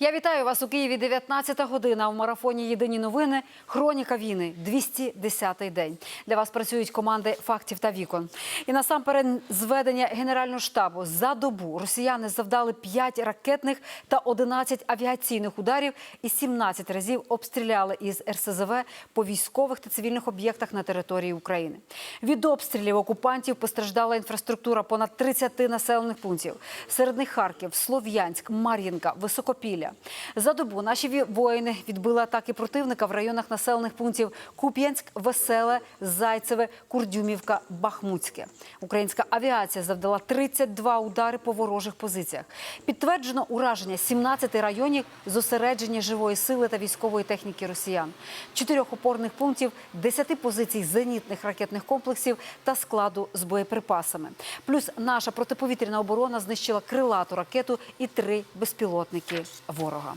Я вітаю вас у Києві. 19 година. В марафоні Єдині новини. Хроніка війни. 210-й день. Для вас працюють команди фактів та вікон. І насамперед зведення Генерального штабу за добу росіяни завдали 5 ракетних та 11 авіаційних ударів і 17 разів обстріляли із РСЗВ по військових та цивільних об'єктах на території України. Від обстрілів окупантів постраждала інфраструктура понад 30 населених пунктів. Серед них Харків, Слов'янськ, Мар'їнка, Високопілля. За добу наші воїни відбили атаки противника в районах населених пунктів Куп'янськ, Веселе, Зайцеве, Курдюмівка, Бахмутське. Українська авіація завдала 32 удари по ворожих позиціях. Підтверджено ураження 17 районів зосередження живої сили та військової техніки росіян, чотирьох опорних пунктів, 10 позицій зенітних ракетних комплексів та складу з боєприпасами. Плюс наша протиповітряна оборона знищила крилату ракету і три безпілотники ворога.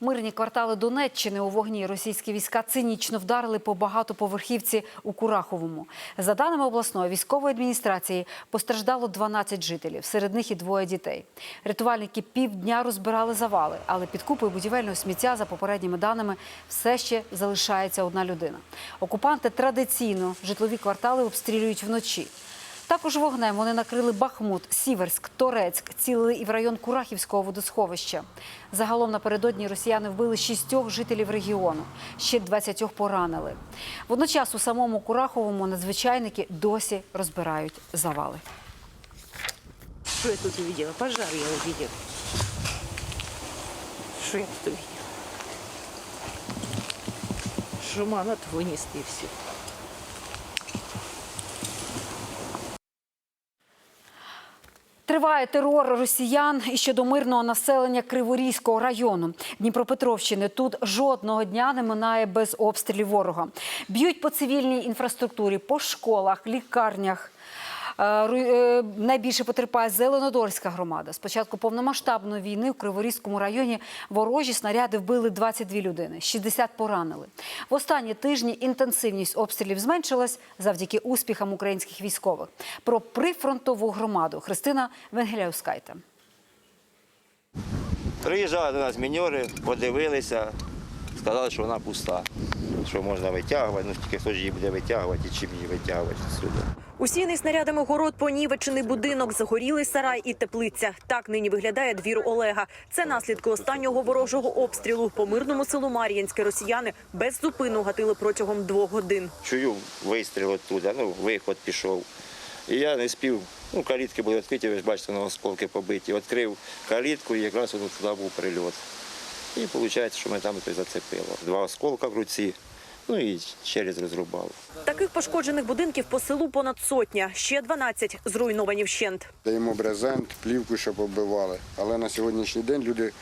Мирні квартали Донеччини у вогні російські війська цинічно вдарили по багатоповерхівці у Кураховому. За даними обласної військової адміністрації, постраждало 12 жителів, серед них і двоє дітей. Рятувальники півдня розбирали завали, але під купою будівельного сміття, за попередніми даними, все ще залишається одна людина. Окупанти традиційно житлові квартали обстрілюють вночі. Також вогнем вони накрили Бахмут, Сіверськ, Торецьк, цілили і в район Курахівського водосховища. Загалом напередодні росіяни вбили шістьох жителів регіону, ще 20 поранили. Водночас у самому Кураховому надзвичайники досі розбирають завали. Что я тут увидела? Пожар я увидела. Что я тут увидела? Шуманат вынесли все. Триває терор росіян і щодо мирного населення Криворізького району Дніпропетровщини. Тут жодного дня не минає без обстрілів ворога. Б'ють по цивільній інфраструктурі, по школах, лікарнях. Е, е, Найбільше потерпає Зеленодольська громада. З початку повномасштабної війни в Криворізькому районі ворожі снаряди вбили 22 людини, 60 поранили. В останні тижні інтенсивність обстрілів зменшилась завдяки успіхам українських військових. Про прифронтову громаду Христина Венгеляускайте. Приїжджали до нас міньори, подивилися, сказали, що вона пуста, що можна витягувати, ну тільки хто ж її буде витягувати і чим її витягувати сюди. Усіяний снарядами город понівечений будинок, загорілий сарай і теплиця. Так нині виглядає двір Олега. Це наслідки останнього ворожого обстрілу. По мирному селу Мар'їнське росіяни без зупину гатили протягом двох годин. Чую вистріл оттуда, ну, виход пішов. І я не спів, ну, калітки були відкриті, ви ж бачите, на осколки побиті. Відкрив калітку і якраз туди був прильот. І виходить, що ми там і зацепило. Два осколка в руці, ну і через розрубало. Таких пошкоджених будинків по селу понад сотня. Ще 12 зруйновані вщент. Даємо брезент, плівку, щоб оббивали. Але на сьогоднішній день люди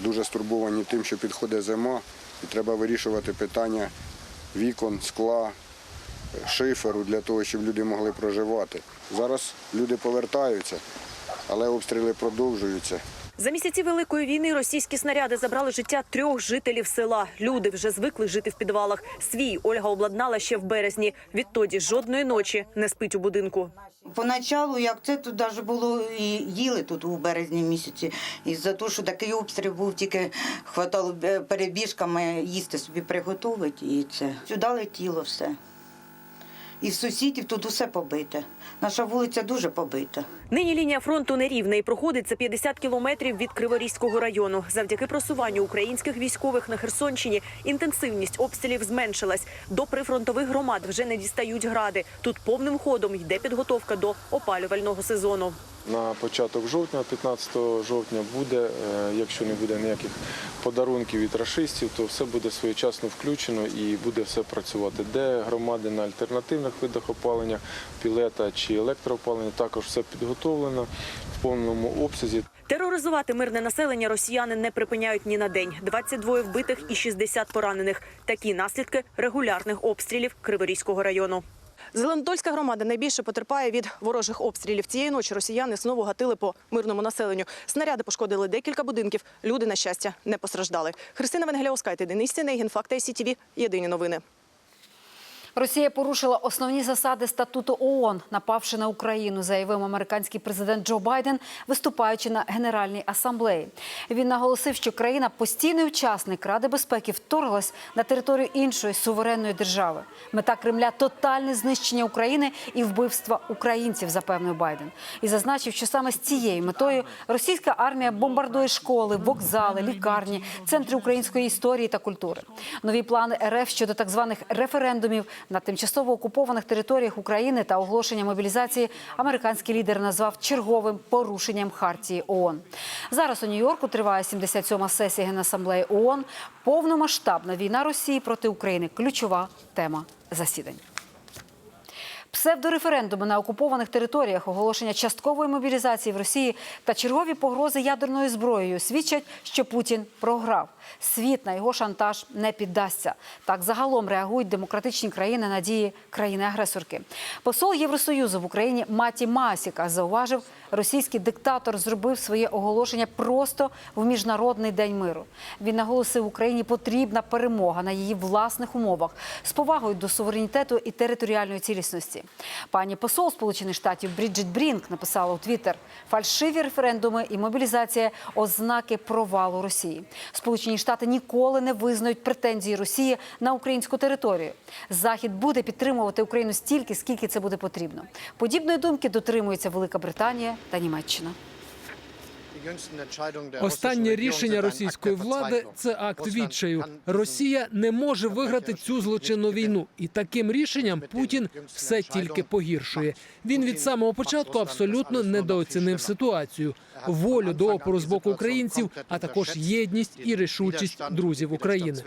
дуже стурбовані тим, що підходить зима, і треба вирішувати питання вікон, скла, шиферу для того, щоб люди могли проживати. Зараз люди повертаються, але обстріли продовжуються. За місяці великої війни російські снаряди забрали життя трьох жителів села. Люди вже звикли жити в підвалах. Свій Ольга обладнала ще в березні. Відтоді жодної ночі не спить у будинку. Поначалу, як це тут навіть було і їли тут у березні місяці. І за те, що такий обстріл був, тільки хватало е, перебіжками їсти собі приготувати і це. Сюди летіло все. І в сусідів тут усе побите. Наша вулиця дуже побита. Нині лінія фронту нерівна і проходить за 50 кілометрів від Криворізького району. Завдяки просуванню українських військових на Херсонщині інтенсивність обстрілів зменшилась. До прифронтових громад вже не дістають гради. Тут повним ходом йде підготовка до опалювального сезону. На початок жовтня, 15 жовтня, буде, е, якщо не буде ніяких подарунків від рашистів, то все буде своєчасно включено і буде все працювати. Де громади на альтернативних видах опалення, пілета чи електроопалення, також все підготовлено в повному обсязі. Тероризувати мирне населення росіяни не припиняють ні на день. 22 вбитих і 60 поранених. Такі наслідки регулярних обстрілів Криворізького району. Зеленодольська громада найбільше потерпає від ворожих обстрілів. Цієї ночі росіяни знову гатили по мирному населенню. Снаряди пошкодили декілька будинків. Люди, на щастя, не постраждали. Христина Венгеля Оскайте, Денис Сінейгін, Факти СІТВ. Єдині новини. Росія порушила основні засади статуту ООН, напавши на Україну, заявив американський президент Джо Байден, виступаючи на Генеральній асамблеї. Він наголосив, що країна постійний учасник Ради безпеки вторглась на територію іншої суверенної держави. Мета Кремля тотальне знищення України і вбивства українців, запевнив Байден. І зазначив, що саме з цією метою російська армія бомбардує школи, вокзали, лікарні, центри української історії та культури. Нові плани РФ щодо так званих референдумів на тимчасово окупованих територіях України та оголошення мобілізації американський лідер назвав черговим порушенням хартії ООН. Зараз у Нью-Йорку триває 77-ма сесія Генасамблеї ООН. Повномасштабна війна Росії проти України ключова тема засідань. Псевдореферендуми на окупованих територіях, оголошення часткової мобілізації в Росії та чергові погрози ядерною зброєю свідчать, що Путін програв. Світ на його шантаж не піддасться. Так загалом реагують демократичні країни на дії країни-агресорки. Посол Євросоюзу в Україні Маті Масіка зауважив, російський диктатор зробив своє оголошення просто в міжнародний день миру. Він наголосив, Україні потрібна перемога на її власних умовах з повагою до суверенітету і територіальної цілісності. Пані посол Сполучених Штатів Бріджит Брінк написала у Твіттер: фальшиві референдуми і мобілізація ознаки провалу Росії. Сполучені Штати ніколи не визнають претензії Росії на українську територію. Захід буде підтримувати Україну стільки, скільки це буде потрібно. Подібної думки дотримується Велика Британія та Німеччина. Останнє рішення російської влади це акт відчаю. Росія не може виграти цю злочинну війну, і таким рішенням Путін все тільки погіршує. Він від самого початку абсолютно недооцінив ситуацію, волю до опору з боку українців, а також єдність і рішучість друзів України.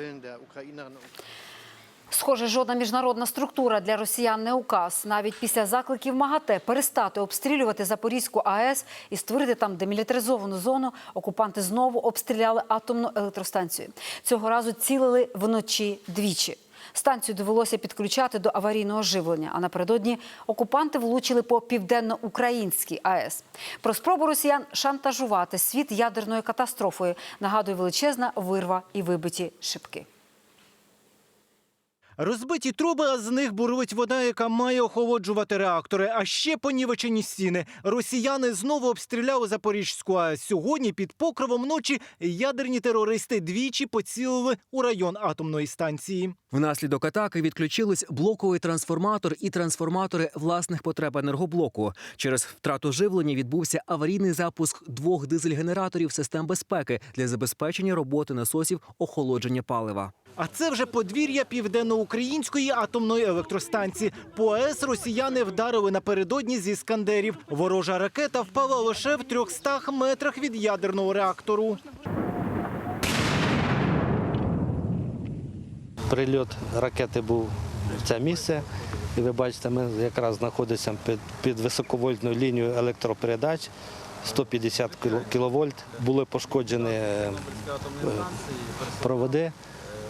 Схоже, жодна міжнародна структура для росіян не указ. Навіть після закликів МАГАТЕ перестати обстрілювати Запорізьку АЕС і створити там демілітаризовану зону, окупанти знову обстріляли атомну електростанцію. Цього разу цілили вночі двічі. Станцію довелося підключати до аварійного живлення. А напередодні окупанти влучили по південно-українській АЕС. Про спробу росіян шантажувати світ ядерною катастрофою нагадує величезна вирва і вибиті шибки. Розбиті труби, а з них бурлить вода, яка має охолоджувати реактори. А ще понівечені стіни. Росіяни знову обстріляли Запорізьку АЕС. Сьогодні під покровом ночі ядерні терористи двічі поцілили у район атомної станції. Внаслідок атаки відключились блоковий трансформатор і трансформатори власних потреб енергоблоку. Через втрату живлення відбувся аварійний запуск двох дизель-генераторів систем безпеки для забезпечення роботи насосів охолодження палива. А це вже подвір'я південноукраїнської атомної електростанції. По АЕС росіяни вдарили напередодні зі скандерів. Ворожа ракета впала лише в 300 метрах від ядерного реактору. Прильот ракети був в це місце. І ви бачите, ми якраз знаходимося під, під високовольтною лінією електропередач. 150 кВт. Були пошкоджені е, проводи.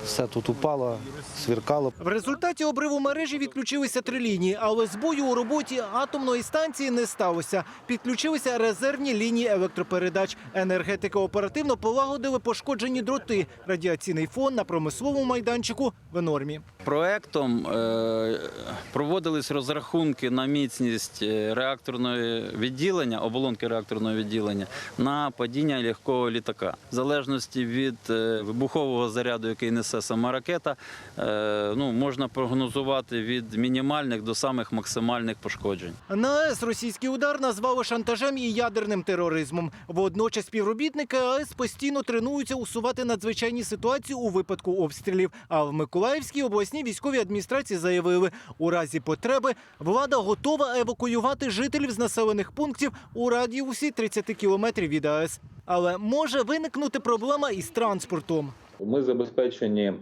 Все тут упало, свіркало. В результаті обриву мережі відключилися три лінії, але збою у роботі атомної станції не сталося. Підключилися резервні лінії електропередач. Енергетики оперативно полагодили пошкоджені дроти. Радіаційний фон на промисловому майданчику в нормі. Проектом е, проводились розрахунки на міцність е, реакторного відділення, оболонки реакторного відділення на падіння легкого літака. В залежності від е, вибухового заряду, який несе сама ракета, е, ну, можна прогнозувати від мінімальних до самих максимальних пошкоджень. На АЕС російський удар назвали шантажем і ядерним тероризмом. Водночас співробітники АЕС постійно тренуються усувати надзвичайні ситуації у випадку обстрілів. А в Миколаївській обласній військовій адміністрації заявили, у разі потреби влада готова евакуювати жителів з населених пунктів у радіусі 30 кілометрів від АЕС. Але може виникнути проблема із транспортом. Ми забезпечені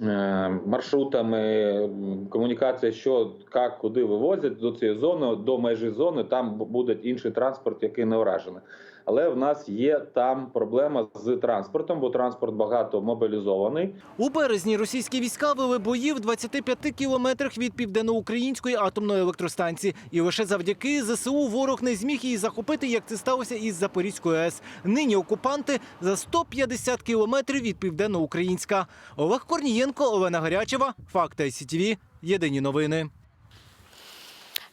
е, маршрутами комунікації, що як, куди вивозять до цієї зони, до межі зони. Там буде інший транспорт, який не вражений. Але в нас є там проблема з транспортом, бо транспорт багато мобілізований. У березні російські війська вели бої в 25 кілометрах від південноукраїнської атомної електростанції. І лише завдяки ЗСУ ворог не зміг її захопити, як це сталося із Запорізькою АЕС. Нині окупанти за 150 кілометрів від південноукраїнська. Олег Корнієнко, Олена Гарячева, Факти СІТВ, Єдині новини.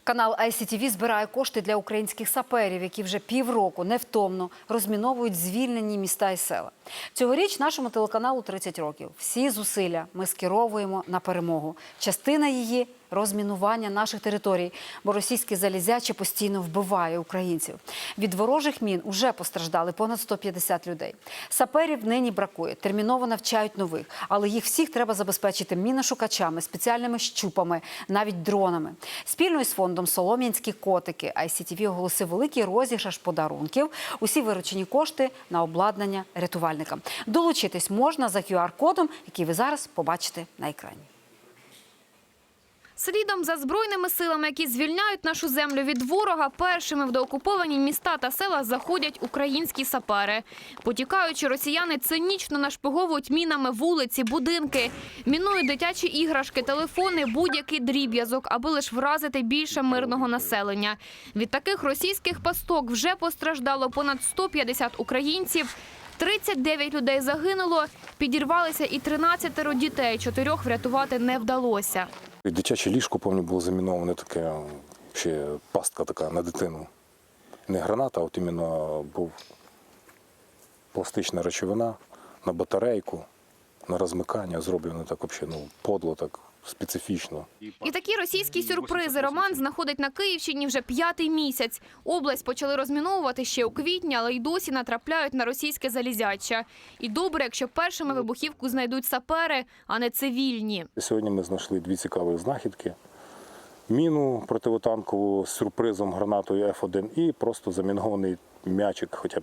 Канал ICTV збирає кошти для українських саперів, які вже півроку невтомно розміновують звільнені міста і села. Цьогоріч нашому телеканалу 30 років. Всі зусилля ми скеровуємо на перемогу. Частина її розмінування наших територій, бо російське залізяче постійно вбиває українців. Від ворожих мін уже постраждали понад 150 людей. Саперів нині бракує, терміново навчають нових, але їх всіх треба забезпечити міношукачами, спеціальними щупами, навіть дронами. Спільно із фондом Солом'янські котики ICTV оголосив великий розіграш подарунків. Усі виручені кошти на обладнання рятувальникам. Долучитись можна за QR-кодом, який ви зараз побачите на екрані. Слідом за збройними силами, які звільняють нашу землю від ворога, першими в доокуповані міста та села заходять українські сапери. Потікаючи, росіяни цинічно нашпиговують мінами вулиці, будинки, мінують дитячі іграшки, телефони, будь-який дріб'язок, аби лише вразити більше мирного населення. Від таких російських пасток вже постраждало понад 150 українців. 39 людей загинуло, підірвалися і 13 дітей. Чотирьох врятувати не вдалося. Дитяче ліжко, пам'ятаю, було заміноване таке, ще пастка така на дитину. Не граната, а от іменно був пластична речовина на батарейку, на розмикання зроблено так взагалі, ну, подло, так специфічно. І такі російські сюрпризи Роман знаходить на Київщині вже п'ятий місяць. Область почали розміновувати ще у квітні, але й досі натрапляють на російське залізяча. І добре, якщо першими вибухівку знайдуть сапери, а не цивільні. Сьогодні ми знайшли дві цікаві знахідки. Міну противотанкову з сюрпризом гранатою F1 і просто замінований м'ячик, хоча б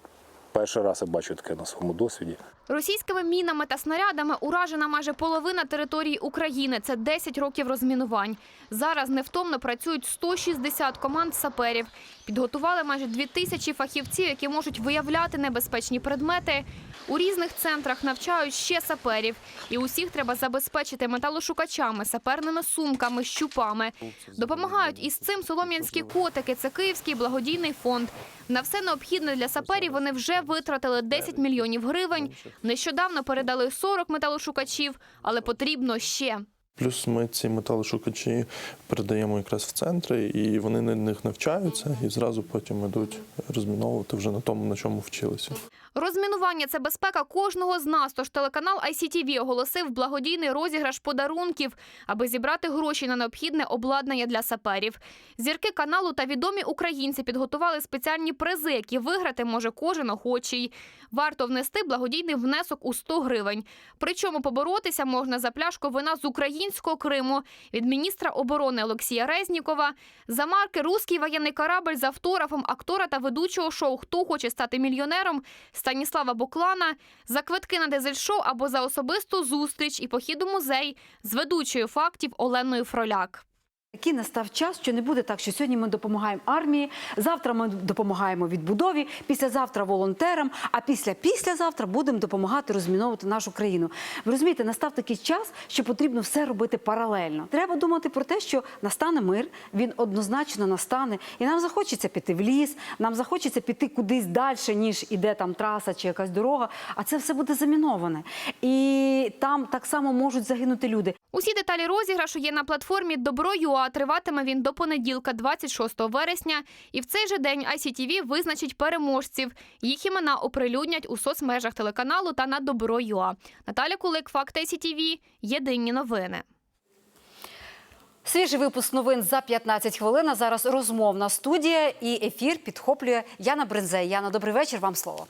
перший раз я бачу таке на своєму досвіді. Російськими мінами та снарядами уражена майже половина території України. Це 10 років розмінувань. Зараз невтомно працюють 160 команд саперів. Підготували майже 2 тисячі фахівців, які можуть виявляти небезпечні предмети. У різних центрах навчають ще саперів. І усіх треба забезпечити металошукачами, саперними сумками, щупами. Допомагають із цим солом'янські котики. Це київський благодійний фонд. На все необхідне для саперів вони вже витратили 10 мільйонів гривень. Нещодавно передали 40 металошукачів, але потрібно ще. Плюс ми ці металошукачі передаємо якраз в центри, і вони на них навчаються і зразу потім йдуть розміновувати вже на тому, на чому вчилися. Розмінування це безпека кожного з нас. Тож телеканал ICTV оголосив благодійний розіграш подарунків, аби зібрати гроші на необхідне обладнання для саперів. Зірки каналу та відомі українці підготували спеціальні призи, які виграти може кожен охочий. Варто внести благодійний внесок у 100 гривень. Причому поборотися можна за пляшку вина з українського Криму від міністра оборони Олексія Резнікова, за марки Руський воєнний корабль з автографом актора та ведучого шоу Хто хоче стати мільйонером Станіслава Буклана, за квитки на дизель-шоу або за особисту зустріч і похід у музей з ведучою фактів Оленою Фроляк. Який настав час, що не буде так, що сьогодні ми допомагаємо армії, завтра ми допомагаємо відбудові, післязавтра волонтерам, а після післязавтра будемо допомагати розміновувати нашу країну. Ви розумієте, настав такий час, що потрібно все робити паралельно. Треба думати про те, що настане мир, він однозначно настане, і нам захочеться піти в ліс, нам захочеться піти кудись далі, ніж іде там траса чи якась дорога. А це все буде заміноване. І там так само можуть загинути люди. Усі деталі розіграшу є на платформі Добро.ua. Триватиме він до понеділка, 26 вересня. І в цей же день ICTV визначить переможців. Їх імена оприлюднять у соцмережах телеканалу та на Добро.ua. Наталя Кулик, Факт ICTV. Єдині новини. Свіжий випуск новин за 15 хвилин. А зараз розмовна студія і ефір підхоплює Яна Бринзей. Яна, добрий вечір. Вам слово.